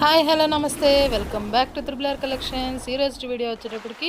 Hi hello నమస్తే. Welcome back to త్రిబులర్ collections. ఈరోజు వీడియో వచ్చేటప్పటికి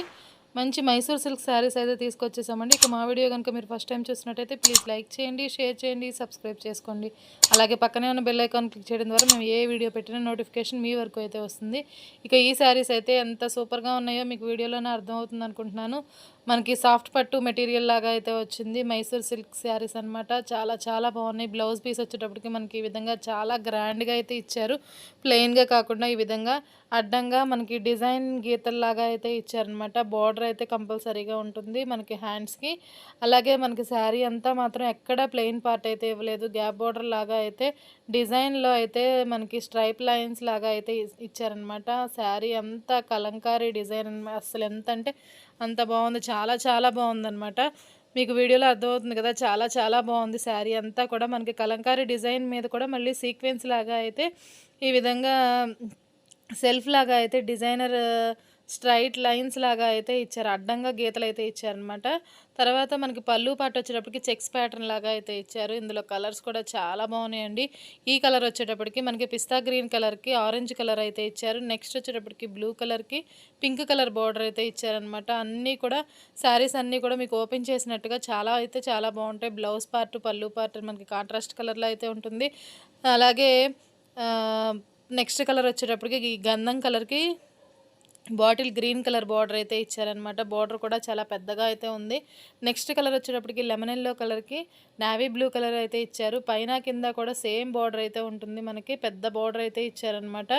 మంచి మైసూర్ సిల్క్ శారీస్ అయితే తీసుకొచ్చేసామండి. ఇక మా వీడియో కనుక మీరు ఫస్ట్ టైం చూసినట్టయితే ప్లీజ్ లైక్ చేయండి షేర్ చేయండి సబ్స్క్రైబ్ చేసుకోండి. అలాగే పక్కనే ఉన్న బెల్ ఐకాన్ క్లిక్ చేయడం ద్వారా మేము ఏ వీడియో పెట్టినా నోటిఫికేషన్ మీ వరకు అయితే వస్తుంది. ఇక ఈ శారీస్ అయితే ఎంత సూపర్గా ఉన్నాయో మీకు వీడియోలోనే అర్థమవుతుంది అనుకుంటున్నాను. మనకి సాఫ్ట్ పట్టు మెటీరియల్ లాగా అయితే వచ్చింది. మైసూర్ సిల్క్ శారీస్ అనమాట చాలా చాలా బాగున్నాయి. బ్లౌజ్ పీస్ వచ్చేటప్పటికి మనకి ఈ విధంగా చాలా గ్రాండ్గా అయితే ఇచ్చారు. ప్లెయిన్గా కాకుండా ఈ విధంగా అడ్డంగా మనకి డిజైన్ గీతల్లాగా అయితే ఇచ్చారనమాట బార్డర్ అయితే కంపల్సరీగా ఉంటుంది మనకి హ్యాండ్స్కి. అలాగే మనకి శారీ అంతా మాత్రం ఎక్కడ ప్లెయిన్ పార్ట్ అయితే ఇవ్వలేదు. గ్యాప్ బార్డర్ లాగా అయితే డిజైన్లో అయితే మనకి స్ట్రైప్ లైన్స్ లాగా అయితే ఇ- ఇచ్చారనమాట శారీ అంతా కలంకారీ డిజైన్ అసలు ఎంత అంటే అంత బాగుంది. చాలా చాలా బాగుందన్నమాట. మీకు వీడియోలో అర్థమవుతుంది కదా చాలా చాలా బాగుంది శారీ అంతా కూడా. మనకి కలంకారీ డిజైన్ మీద కూడా మళ్ళీ సీక్వెన్స్ లాగా అయితే ఈ విధంగా సెల్ఫ్ లాగా అయితే డిజైనర్ స్ట్రైట్ లైన్స్ లాగా అయితే ఇచ్చారు. అడ్డంగా గీతలు అయితే ఇచ్చారనమాట తర్వాత మనకి పళ్ళు పాటు వచ్చేటప్పటికి చెక్స్ ప్యాటర్న్ లాగా అయితే ఇచ్చారు. ఇందులో కలర్స్ కూడా చాలా బాగున్నాయండి. ఈ కలర్ వచ్చేటప్పటికి మనకి పిస్తా గ్రీన్ కలర్కి ఆరెంజ్ కలర్ అయితే ఇచ్చారు. నెక్స్ట్ వచ్చేటప్పటికి బ్లూ కలర్కి పింక్ కలర్ బార్డర్ అయితే ఇచ్చారనమాట అన్నీ కూడా శారీస్ అన్నీ కూడా మీకు ఓపెన్ చేసినట్టుగా చాలా అయితే చాలా బాగుంటాయి. బ్లౌజ్ పార్ట్ పళ్ళు పార్ట్ మనకి కాంట్రాస్ట్ కలర్లో అయితే ఉంటుంది. అలాగే నెక్స్ట్ కలర్ వచ్చేటప్పటికి గంధం కలర్కి బాటిల్ గ్రీన్ కలర్ బార్డర్ అయితే ఇచ్చారనమాట బార్డర్ కూడా చాలా పెద్దగా అయితే ఉంది. నెక్స్ట్ కలర్ వచ్చేటప్పటికి లెమన్ ఎల్లో కలర్కి నావీ బ్లూ కలర్ అయితే ఇచ్చారు. పైన కింద కూడా సేమ్ బార్డర్ అయితే ఉంటుంది మనకి. పెద్ద బార్డర్ అయితే ఇచ్చారనమాట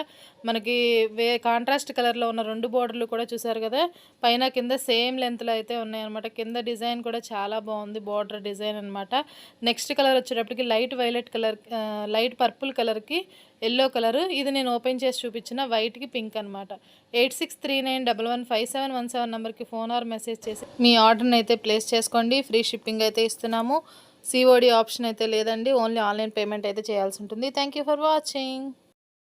మనకి వే కాంట్రాస్ట్ కలర్లో ఉన్న రెండు బార్డర్లు కూడా చూసారు కదా? పైన కింద సేమ్ లెంత్లో అయితే ఉన్నాయన్నమాట. కింద డిజైన్ కూడా చాలా బాగుంది బార్డర్ డిజైన్ అనమాట నెక్స్ట్ కలర్ వచ్చేటప్పటికి light violet colour light purple కలర్కి ఎల్లో కలర్. ఇది నేను ఓపెన్ చేసి చూపించిన వైట్కి పింక్ అనమాట eight six three nine double one five seven one seven నెంబర్కి ఫోన్ ఆర్ మెసేజ్ చేసి మీ ఆర్డర్ని అయితే ప్లేస్ చేసుకోండి. ఫ్రీ షిప్పింగ్ అయితే ఇస్తున్నాము. సిఓడి ఆప్షన్ అయితే లేదండి. ఓన్లీ ఆన్లైన్ పేమెంట్ అయితే చేయాల్సి ఉంటుంది. Thank you for watching